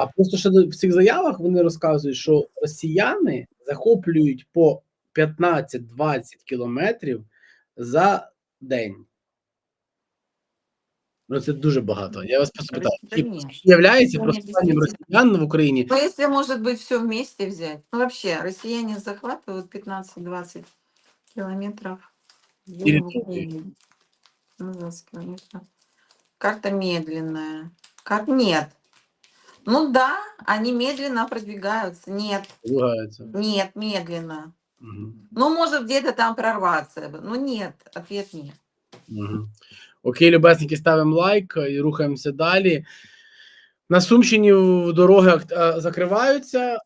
А просто ще в цих заявах вони розказують, що росіяни захоплюють по 15-20 кілометрів за день. Ну, це дуже багато. Я вас просто питаю, являється Ні, росіян в Україні? Ну, если, может быть, все вместе взять. Ну, вообще, россияне захватывают 15-20 километров. в день в Территории. Украине. Ну, 20 километров. Карта медленная. Как нет. Ну да, они медленно продвигаются. Нет, Ругаються. нет, медленно. Угу. Ну, может, где-то там прорваться. Ну, нет, ответ нет. Угу. Окей, любесники, ставимо лайк і рухаємося далі. На Сумщині дороги е, закриваються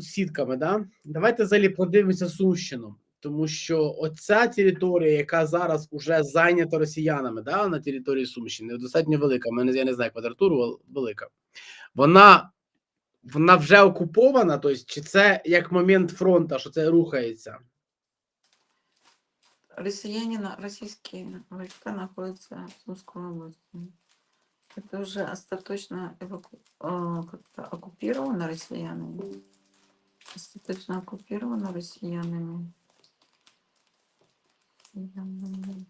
сітками. Да? Давайте взагалі подивимося Сумщину, тому що оця територія, яка зараз уже зайнята росіянами, да, на території Сумщини, достатньо велика. Мене я не знаю квадратуру, але велика Вона, вона вже окупована, тобто, чи це як момент фронту, що це рухається? Россияне, на- российские войска находятся в Сумской области. Это уже остаточно эваку... э, как-то оккупировано россиянами. Остаточно оккупировано россиянами. Россиянами.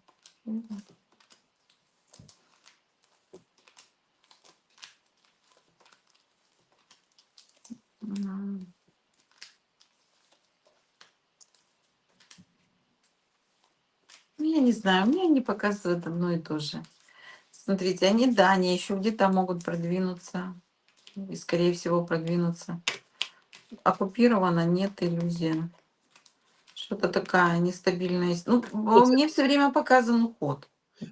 я не знаю, мне они показывают одно и то же. Смотрите, они, да, они еще где-то могут продвинуться. И, скорее всего, продвинуться. Оккупирована, нет иллюзия. Что-то такая нестабильная. с- Ну, Вот мне все время показан уход.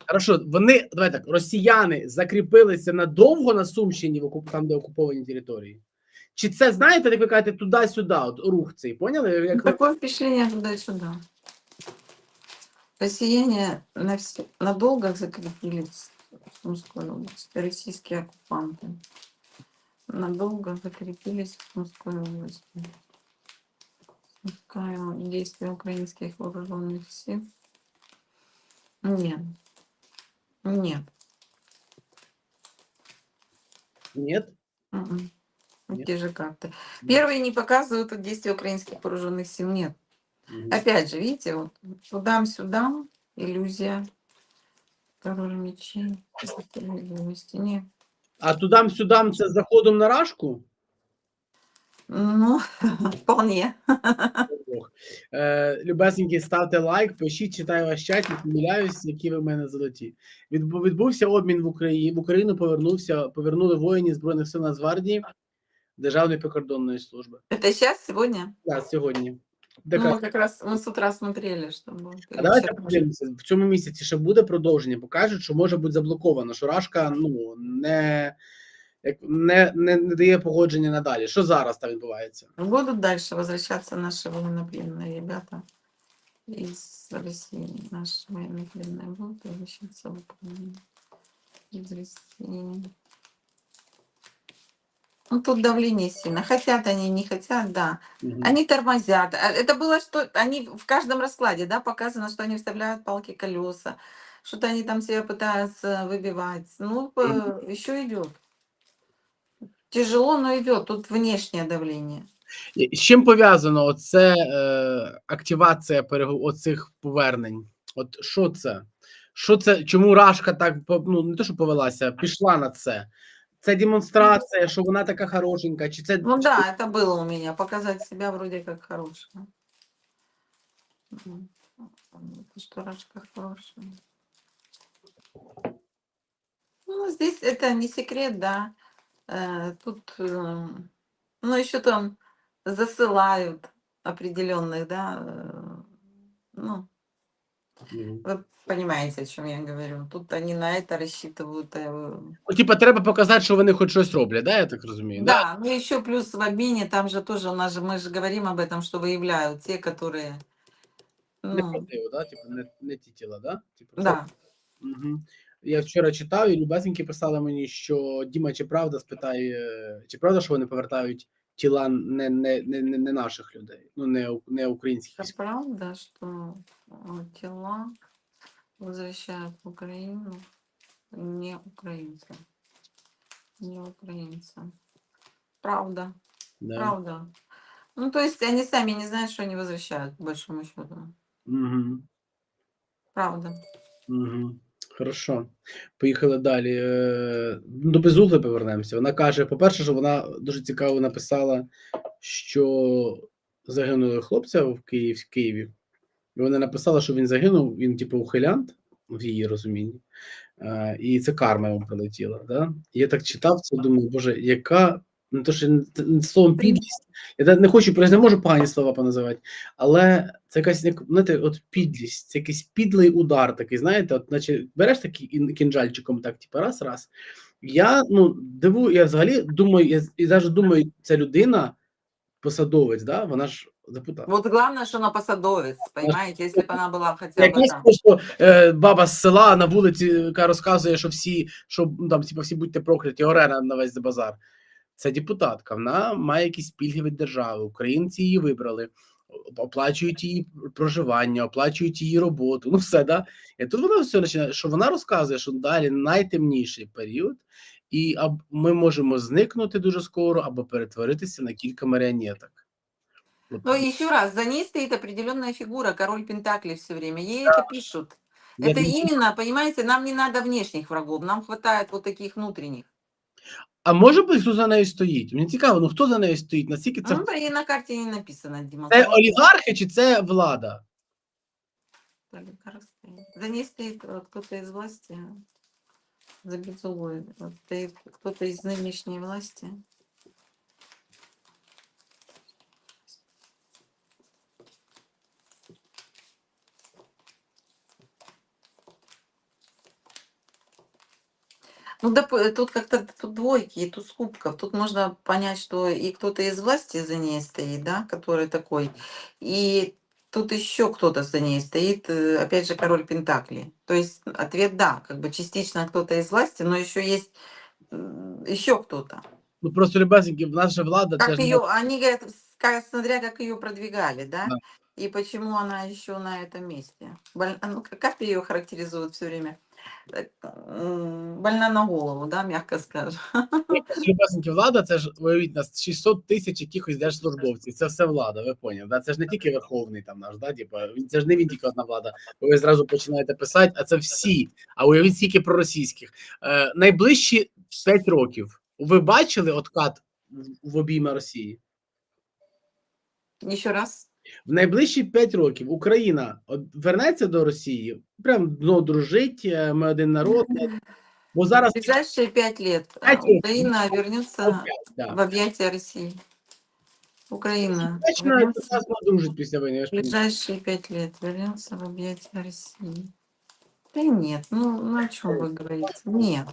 Хорошо, вони давай так, росіяни закріпилися надовго на Сумщині, в окуп... там, де окуповані території. Чи це знаєте, як ви кажете, туди-сюди, от рух цей, поняли? Як ви- Такое впечатление туда-сюда. Россияне навс- надолго закрепились в Сумской области. Российские оккупанты надолго закрепились в Сумской области. Такая действия украинских вооруженных сил. Нет. Нет. Ні? Мгм. Нет? Те же карты. Нет. Первые не показывают вот действия украинских вооруженных сил. Нет. Мгм. Опять же, видите, вот туда-сюда, иллюзия. Король мечей, справедливости. Нет. А тудам-сюдам це з заходом на рашку? Ну, вполне. Ох. Е, любесенькі, ставте лайк, пишіть, читаю ваш чат, не помиляюсь, які ви в мене золоті. Відбу- відбувся обмін в Україні. В Україну повернувся, повернули воїнів Збройних сил Нацгвардії Державної прикордонної служби. Это сейчас, сегодня? Так, сьогодні. Ну, Дека- мы как раз мы с утра смотрели, что будет. А давайте подивимося, в цьому місяці ще буде продовження, бо кажуть, що може бути заблоковано, що Рашка ну не, як- не, не, не дає погодження надалі. Що зараз там відбувається? Будут дальше возвращаться наши военнопленные ребята из России. Наши военнопленные будут возвращаться в Украину из России. Ну, тут давление сильно. Хотят они, не хотят, да. Мгм. Они тормозят. А Это было что? Они в каждом раскладе, да, показано, что они вставляют палки колеса, что-то они там себя пытаются выбивать. Ну, еще идет. Тяжело, но идет. Тут внешнее давление. І З чим пов'язано оце е, активація перегу- оцих повернень? От що це? Що це? Чому Рашка так по- ну не то, що повелася, а пішла на це? Це демонстрація, що вона така хорошенька, чи це Ну да, это было у меня. Показать себя вроде как хорошего. Что Рашка хорошая. Ну, здесь это не секрет, да. Э, Тут, э, ну, еще там засылают определенных, да. э, Ну. вы понимаете, о чем я говорю. Тут они на это рассчитывают. э, Ну, типа, треба показати, що вони хоч щось роблять, да, я так розумію. Да, ну еще плюс в обмене там же тоже у нас же мы же говорим об этом, что выявляют те, которые. Ну, Неправдиво, да? Типу, не, не ті тіла, да? Типу, це- да. Угу. Я вчора читав, і любесеньки писали мені, що Діма, чи правда спитає, е, чи правда, що вони повертають тіла не, не, не, не, наших людей, ну не, не українських військових. правда, что э, тела возвращают в Украину не украинцам. Не украинцам. правда, Да. правда. Ну, то есть они сами не знают, что они возвращают, по большому счету. Угу. Правда. Угу. Хорошо. Поїхали далі. Е, До Безугли повернемося. Вона каже: по-перше, що вона дуже цікаво написала, що загинули хлопця в Києві, в Києві. І вона написала, що він загинув, він, типу, ухилянт в її розумінні. Е, і це карма йому прилетіла. Да? Я так читав це, думаю, боже, яка Ну, то, що н- т- н- словом підлість. Я та- не хочу, я не можу погані слова поназивати, але це якась, як, знаєте, от підлість, це якийсь підлий удар такий, знаєте, от, наче береш такий ін- кінжальчиком, так, типу, раз, раз. Я ну дивую, я взагалі думаю, я і навіть думаю, ця людина, посадовець, да, вона ж депутат. Вот главное, что она посадовец, понимаете, если бы она была хотя бы Якась там. просто е, баба з села на вулиці, яка розказує, що всі, що ну, там, типу, всі будьте прокляті, орена на весь базар. Це депутатка, вона має якісь пільги від держави. Українці її вибрали, оплачують її проживання, оплачують її роботу. Ну, все, да. І тут вона все починає, що вона розказує, що далі найтемніший період, і ми можемо зникнути дуже скоро або перетворитися на кілька маріонеток. Но еще раз, за ней стоит определенная фигура, король Пентакли все время. Ей это пишут. Я Это именно, понимаете, нам не надо внешних врагов, нам хватает вот таких внутренних. А може бути, хто за нею стоїть? Мені цікаво, ну хто за нею стоїть? Наскільки це, Ну, и на карті не написано, Дима. це олігархи чи це влада? олигарх стоит. За ней стоит э, кто-то из власти, за Безуглой. Вот стоит кто-то из нынешней власти. Ну, доп- э, тут как-то тут двойки, и тут с кубков. Тут можно понять, что и кто-то из власти за ней стоит, да, который такой, и тут еще кто-то за ней стоит, э, опять же, король Пентакли. То есть ответ да, как бы частично кто-то из власти, но еще есть еще кто-то. Ну просто в нас же влада, Как не- ее, они говорят, с- ка- смотря как ее продвигали, да, Да. и почему она еще на этом месте. Боль- а Ну, как как ее характеризуют все время? Больна на голову, да, мягко скажем. любесеньки, влада, це ж уявіть нас 600 тисяч якихось держслужбовців. Це все влада, ви поняли. Да? Це ж не тільки верховний там наш, да, типа, це ж не він тільки одна влада. Ви зразу починаєте писати, а це всі. А уявіть скільки проросійських. Е, найближчі 5 років. Ви бачили откат в, обійма Росії? Еще раз. В найближчі 5 років Україна от вернеться до Росії, прям знову дружить, е, ми один народ. Бо зараз В ближайшие пять лет а, Пять лет. Украина вернется да. в объятия России. Украина Точно, вернется нас дружить після війни. я ж в ближайшие пять лет вернется в объятия России. Да нет, ну, ну о чем вы говорите? Нет.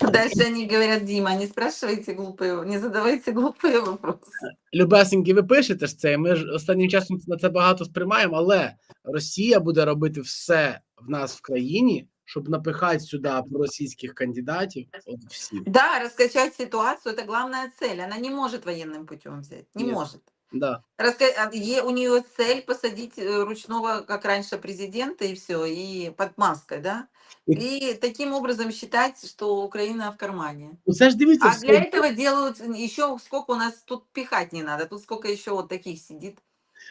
Дальше они говорят, Дима, не спрашивайте глупые, не задавайте глупые вопросы. Любесеньки, ви пишете ж це. Ми ж останнім часом на це багато сприймаємо, але Росія буде робити все в нас в країні, щоб напихати сюди російських кандидатів. От всі. Да, раскачать ситуацию – это главная цель. Она не может военным путем взять, не Нет. может. Да. Раска- е- У нее цель посадить э, ручного, как раньше, президента и все, и под маской, да? И- таким образом считать, что Украина в кармане. Це ж дивіться, А для этого делают еще сколько у нас тут пихать не надо, тут сколько еще вот таких сидит.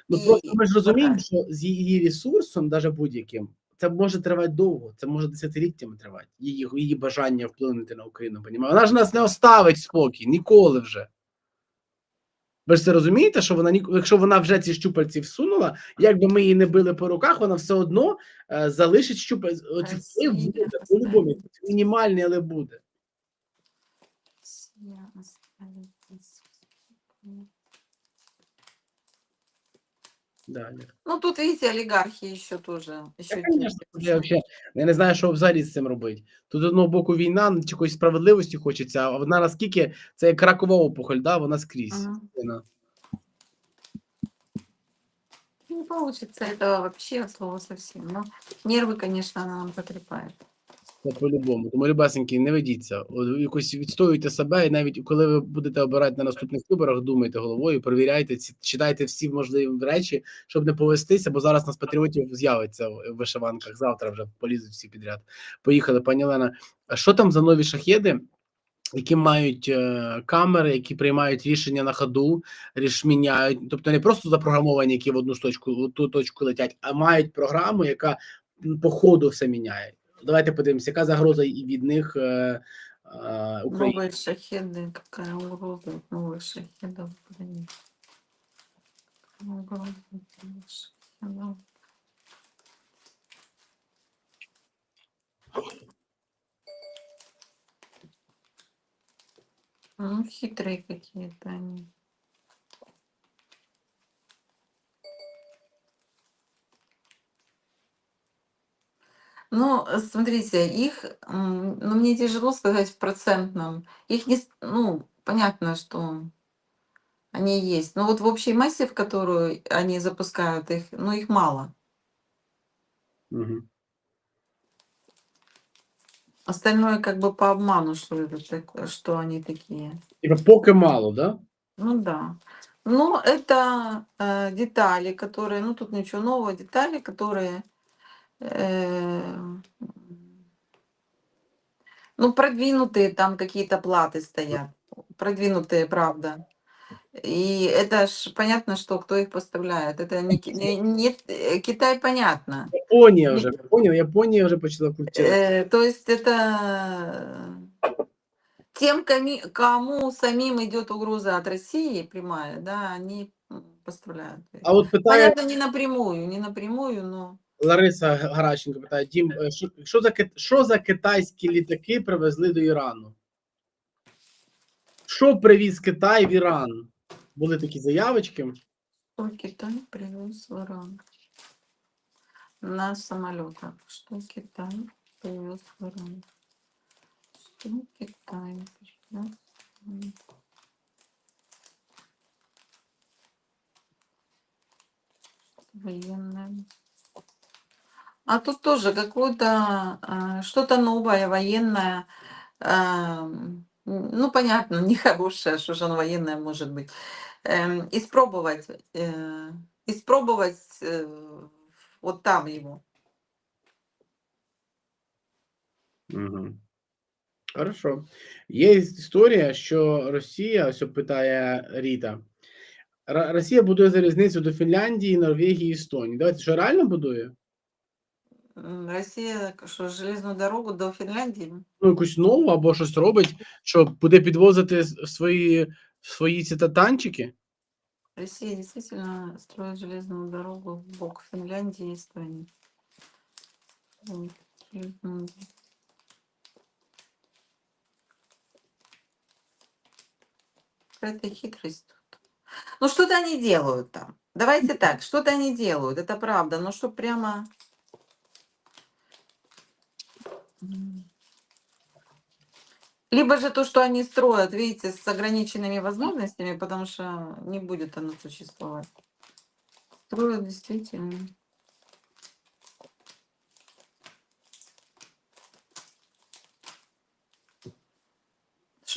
ну і- просто ми ж розуміємо, що з її ресурсом, навіть будь-яким, це може тривати довго, це може десятиліттями тривати. Її, її бажання вплинути на Україну. Понімає? Вона ж нас не оставить спокій ніколи вже. Ви ж це розумієте, що вона якщо вона вже ці щупальці всунула, якби ми її не били по руках, вона все одно е, залишить щупальці. Оці Росія вплив буде, по-любому, мінімальний, але буде. Россия оставит нас. Далі. Ну, тут, видите, тоже. Еще Та, конечно, я, вообще, я не знаю, що взагалі з цим робити. Тут з одного боку війна, якоїсь справедливості хочеться, а вона наскільки це як ракова опухоль, да, вона скрізь. Ага. Вона. Не получится этого вообще от слова совсем. Но нервы, конечно, она нам потрепает. По-любому. Тому, любесенькі, не ведіться. От Якось відстоюйте себе, і навіть коли ви будете обирати на наступних виборах, думайте головою, перевіряйте, читайте всі можливі речі, щоб не повестися, бо зараз нас патріотів з'явиться в вишиванках. Завтра вже полізуть всі підряд. Поїхали, пані Олена. А що там за нові шахеди? які мають е, камери, які приймають рішення на ходу, ріш міняють, тобто не просто запрограмовані, які в одну точку в ту точку летять, а мають програму, яка по ходу все міняє. Давайте подивимося, яка загроза і від них е, е, Україні. Новые шахеды, какая угроза от новых шахедов. блин. Какая угроза от новых шахедов. Ну, хитрые какие-то они. Ну, э, смотрите, их, ну, мне тяжело сказать в процентном. Их не, с- ну, понятно, что они есть. Но вот в общей массе, в которую они запускают их, ну, их мало. Мгм. Остальное как бы по обману, что это такое, что они такие. Типа поки мало, да? Ну да. Но это э, детали, которые, ну тут ничего нового, детали, которые, ну продвинутые там какие-то платы стоят, продвинутые, правда. И это ж понятно, что кто их поставляет. Это не, Ки- не, не- э, Китай, понятно. Японія Ні. вже поняв, Японія вже почала крутити. Э, то есть это тем, коми- кому самим идет угроза от России прямая, да, они м, поставляют. А от питає Понятно, не напрямую, не напрямую, но Лариса Гараченко, питає: Дім, е, що, за що за китайські літаки привезли до Ірану? Що привіз Китай в Іран? Були такі заявочки. что Китай привез в Иран на самолетах. Что Китай привез в Иран? Что Китай привез в. А тут тоже какое-то а, что-то новое, военное. ам, ну, понятно, нехорошее, что же оно военное может быть. Эм, испробовать, э, испробовать э, вот там его. Угу. Хорошо. Є історія, що Росія, ось питає Ріта. Р- Росія будує залізницю до Фінляндії, Норвегії, Естонії. Давайте, що реально будує? М, Россия, к- что железную дорогу до Финляндии. Ну, якусь нову або щось робить, що буде підвозити с- свої, свої ці татанчики? Россия действительно строит железную дорогу в бок Финляндии и Эстонии. Вот. Мгм. Какая-то хитрость тут. Ну, что-то они делают там. Давайте так, что-то они делают, это правда. Но что прямо... Либо же то, что они строят, видите, с ограниченными возможностями, потому что не будет оно существовать. Строят действительно.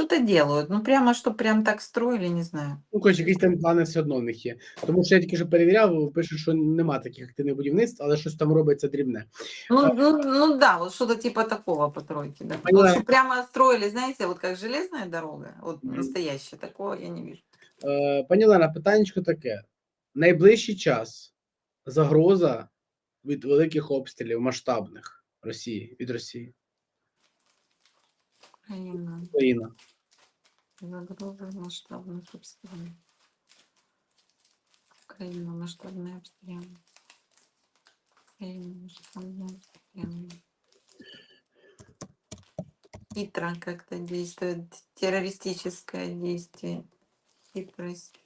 Что-то делают. Ну, прямо, что прям так строили, не знаю. Ну, коротше, якісь там плани все одно в них є. Тому що я тільки що перевіряв, пишуть, що нема таких активних будівництв, але щось там робиться дрібне. Ну, ну, ну да, вот что-то типа такого по тройке. Да. Поняла. Вот, что прямо строили, знаете, вот как железная дорога, вот Мгм. настоящая, такого я не вижу. Е, пані Олена, питаннячко таке: найближчий час загроза від великих обстрілів масштабних Росії від Росії. Україна. Загроза масштабных обстрелов. Украина, масштабные обстрелы. Украина, масштабные обстрелы. Хитро как-то действует, террористическое действие, хитрость.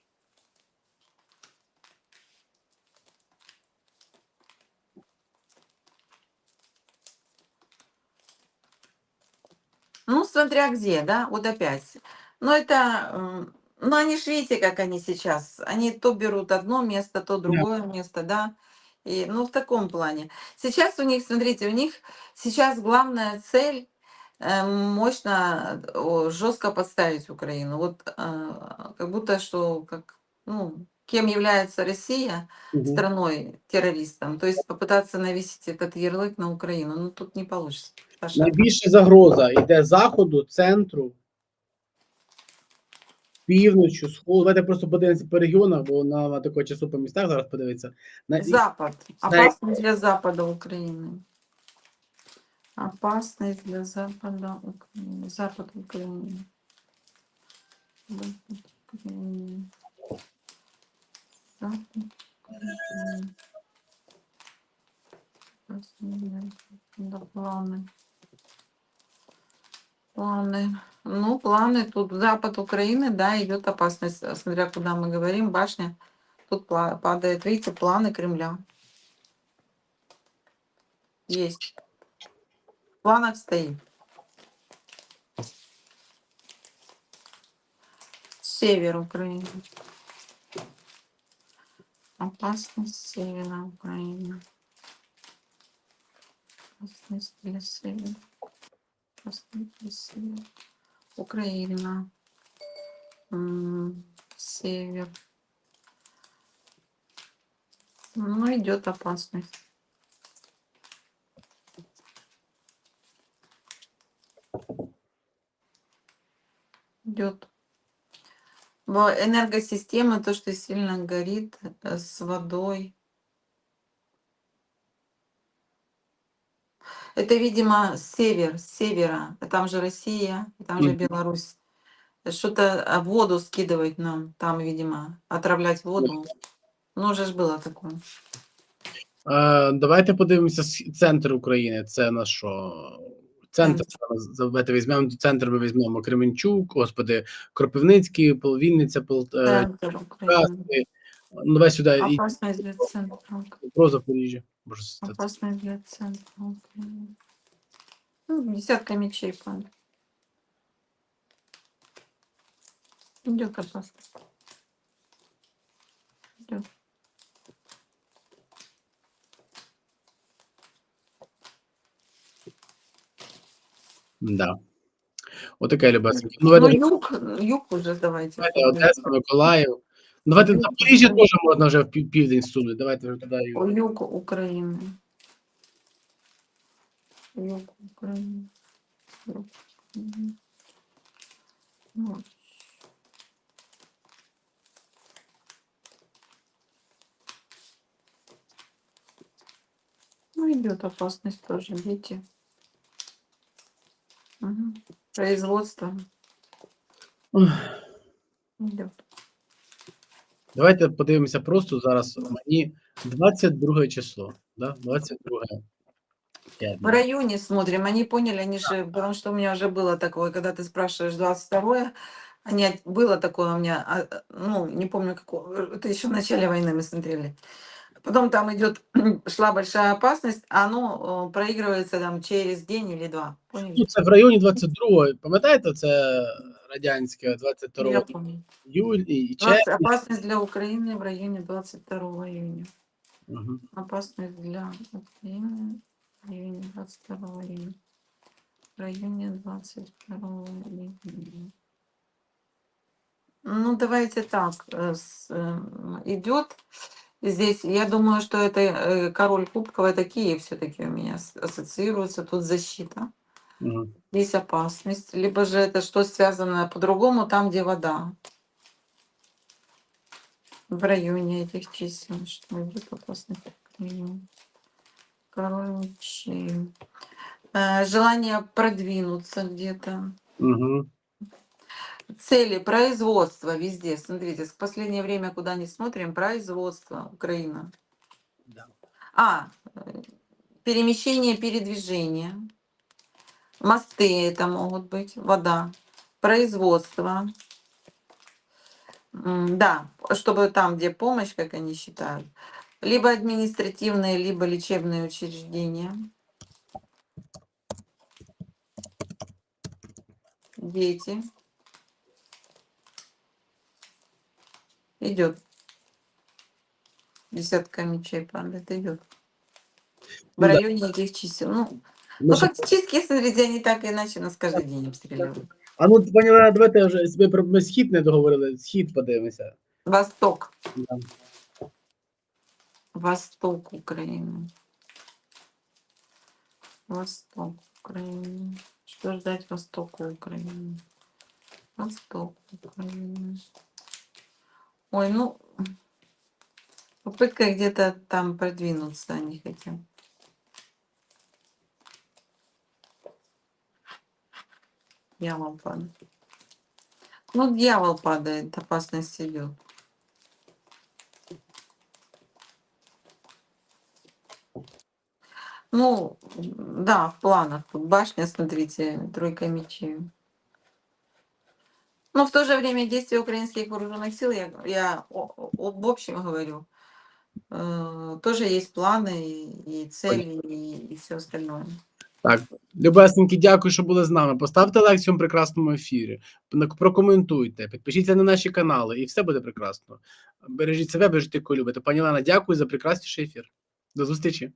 Ну, смотря где, да, вот опять. Но это, м, ну, они ж видите, как они сейчас. Они то берут одно место, то другое место, да. И, ну, в таком плане. Сейчас у них, смотрите, у них сейчас главная цель э, мощно, жестко подставить Украину. Вот э, как будто что, как, ну, кем является Россия Мгм. страной террористом, то есть попытаться навесить этот ярлык на Украину. Ну, тут не получится. Найбільша загроза йде заходу, центру півночі, сходу. Давайте просто подивимося по регіонах, бо на такого часу по містах зараз подивитися. На, Запад. Знаете- Опасность для Запада Украины. Опасность для Запада Украины. Запад Украины. Запад Украины. Запад Украины. Опасность для Запада. Планы. Ну, планы тут запад Украины, да, идет опасность, э, смотря куда мы говорим, башня. Тут падает, видите, планы Кремля. Есть. В планах стоит. Север Украины. Опасность севера Украины. Опасность для севера. Украина. Север. Ну, идет опасность. Идет. Энергосистема, то, что сильно горит э, с водой. Это, видимо, север, с севера. А Там же Россия, и там же Мгм. Беларусь. Что-то а, воду скидывать нам, там, видимо, отравлять воду. Ну, уже ж было такое. Е, давайте подивимося с- центр України. Це на що? Центр давайте візьмемо центр. Ми візьмемо Кременчук, господи, Кропивницький, Пол- Вінниця, Пол, е, Центр Украины. Черкаси. Ну, давай сюди і Опасность для центра. Украины. про Запоріжжя. Боже, Опасность для центра. Ну, десятка мечей падает. Идет опасность. Идет. Да. Отаке любесеньке. Ну, Ну, давайте, юг, юг уже давайте. давайте Одеса, Миколаїв. Давайте Ну, Запоріжжя ну. теж можна вже в пів- південь сунути. Давайте вже туди. О, Юг Украины. Юг Украины. Юг Украины. Вот. Ну, идет опасность тоже, дети. Мгм. Производство Ох. идет. Давайте подивимося просто зараз. Мені 22 число. Да? 22 В п'ятниця. районе смотрим, они поняли, они же, потому что у меня уже было такое, когда ты спрашиваешь 22 они, от- было такое у меня, а, а, ну, не помню какого, это еще в начале войны мы смотрели. Потом там идет, шла большая опасность, а оно э, проигрывается там через день или два. Поняли? Ну, це в районі 22 Пам'ятаєте, це радянське 22 Я помню. июль і Двадцать- червня. Опасность для Украины в районе 22 июня. Мгм. Опасность для Украины в районе 22 июня. В районе 22 июня. Ну, давайте так. э, с, э, Идет здесь, я думаю, что это э, король кубков, это Киев все-таки у меня с- ассоциируется. Тут защита, Здесь опасность. Либо же это что связано по-другому, там, где вода. В районе этих чисел, что идет опасность. в районе. Король мечей. Э, Желание продвинуться где-то. Мгм. Цели производства везде. Смотрите, в последнее время, куда не смотрим, производство Украина. Да. А, э, перемещение, передвижение. Мосты это могут быть, вода, производство. Да, чтобы там, где помощь, как они считают. Либо административные, либо лечебные учреждения. Дети. Идет. Десятка мечей падает, идет. В да. районе этих чисел. Ну, ну, Наша- фактически, смотрите, они так и иначе нас каждый день обстреливают. А ну, пані Олена, давайте вже ми про ми схід не договорили. Схід подивимося. Восток. Да. Восток Украины. Восток Украины. Что ждать Востоку Украины? Восток Украины. Ой, ну, попытка где-то там продвинуться они хотят. Дьявол падает. Ну, дьявол падает, опасность идет. Ну, да, в планах. Тут башня, смотрите, тройка мечей. Но в то же время действия украинских вооруженных сил, я, я об общем говорю, э, тоже есть планы и, и цели, и, и все остальное. Так, любесенькі, дякую, що були з нами. Поставте лайк цьому прекрасному ефірі, прокоментуйте, підпишіться на наші канали, і все буде прекрасно. Бережіть себе, бережіть, яку любите. Пані Лена, дякую за прекрасніший ефір. До зустрічі.